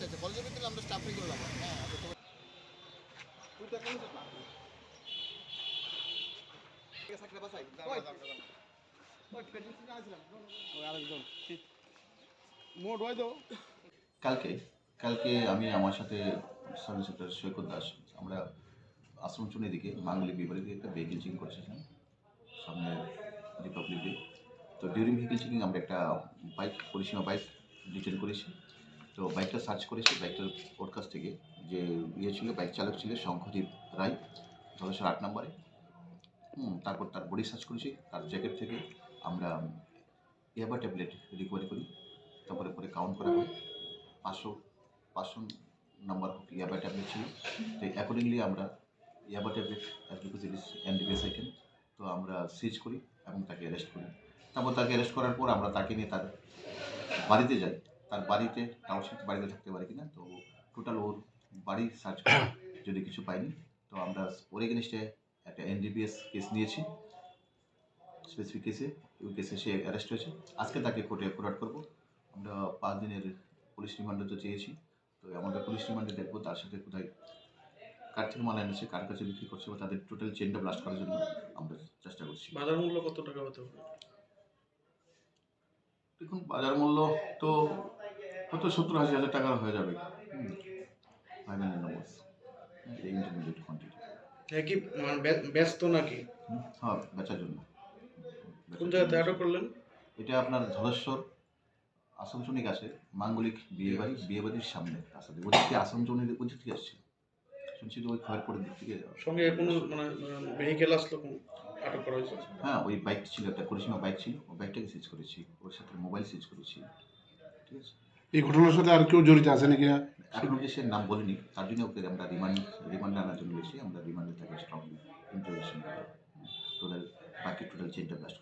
চাইছে কলেজের ভিতরে আমরা স্টাফিং করলাম। হ্যাঁ কালকে কালকে আমি আমার সাথে সলিসিটার সৈকত দাস আমরা আশ্রম চুনে দিকে বাঙালি বিপরীত একটা ভেহিকেল চেকিং করেছিলাম সামনে রিপাবলিক ডে তো ডিউরিং ভেহিকেল চেকিং আমরা একটা বাইক পরিসীমা বাইক ডিটেল করেছি। তো বাইকটা সার্চ করেছি বাইকটার ওর কাছ থেকে, যে ইয়ে ছিল বাইক চালক ছিল শঙ্খদীপ রায়, ধলেশ্বর আট নম্বরে। হুম, তারপর তার বডি সার্চ করেছি, তার জ্যাকেট থেকে আমরা ইয়াবা ট্যাবলেট রিকভারি করি, তারপরে পরে কাউন্ট করা হয়। পাঁচশো পাঁচশো নাম্বার ইয়াবা ট্যাবলেট ছিল। তো অ্যাকর্ডিংলি আমরা ইয়াবা ট্যাবলেট অ্যাজ ইট আইটেম তো আমরা সিজ করি এবং তাকে অ্যারেস্ট করি। তারপর তাকে অ্যারেস্ট করার পর আমরা তাকে নিয়ে তার বাড়িতে যাই। তার বাড়িতে টাউনশিপ বাড়িতে থাকতে পারি কিনা তো টোটাল ওর বাড়ি সার্চ করে যদি কিছু পাইনি তো আমরা ওর এগেনস্টে একটা এনডিপিএস কেস নিয়েছি। স্পেসিফিক কেসে ওই কেসে সে অ্যারেস্ট হয়েছে। আজকে তাকে কোর্টে ফরওয়ার্ড করব। আমরা পাঁচ দিনের পুলিশ রিমান্ডে তো চেয়েছি। তো আমাদের পুলিশ রিমান্ডে দেখব তার সাথে কোথায় কার থেকে মাল এনেছে কার কাছে বিক্রি করছে বা তাদের টোটাল চেনটা ব্লাস্ট করার জন্য আমরা চেষ্টা করছি। বাজার মূল্য কত টাকা হতে হবে দেখুন বাজার মূল্য তো কত? সত্তর আশি হাজার টাকার হয়ে যাবে। ফাইভ হান্ড্রেড নম্বর এই ইন্টারমিডিয়েট কোয়ান্টিটি কি মানে ব্য- ব্যস্ত নাকি? হ্যাঁ বেচার জন্য। কোন জায়গাতে আটক করলেন? এটা আপনার ধলেশ্বর আসামচনিক আছে মাঙ্গলিক বিয়ে বাড়ি বিয়ে বাড়ির সামনে রাস্তা দিয়ে। ওদিক থেকে আসামচনির ওদিক থেকে আসছে। শুনছি তো ওই খয়েরপুরের দিক থেকে সঙ্গে কোনো মানে ভেহিকেল আসলো কোন আটক করা হয়েছে? হ্যাঁ ওই বাইক ছিল একটা পরিসীমা বাইক ছিল। ওই বাইকটাকে সিজ করেছি। ওর সাথে মোবাইল সিজ করেছি। ঠিক আছে? এই ঘটনার সাথে আর কেউ জড়িত আছে নাকি? এখন যে সে নাম বলিনি, তার জন্য ওকে আমরা রিমান্ড রিমান্ডে আনার জন্য এসেছি আমরা রিমান্ডে তাকে স্ট্রংলি ইন্টারভিউশন টোটাল বাকি টোটাল চেনটা ব্লাস্ট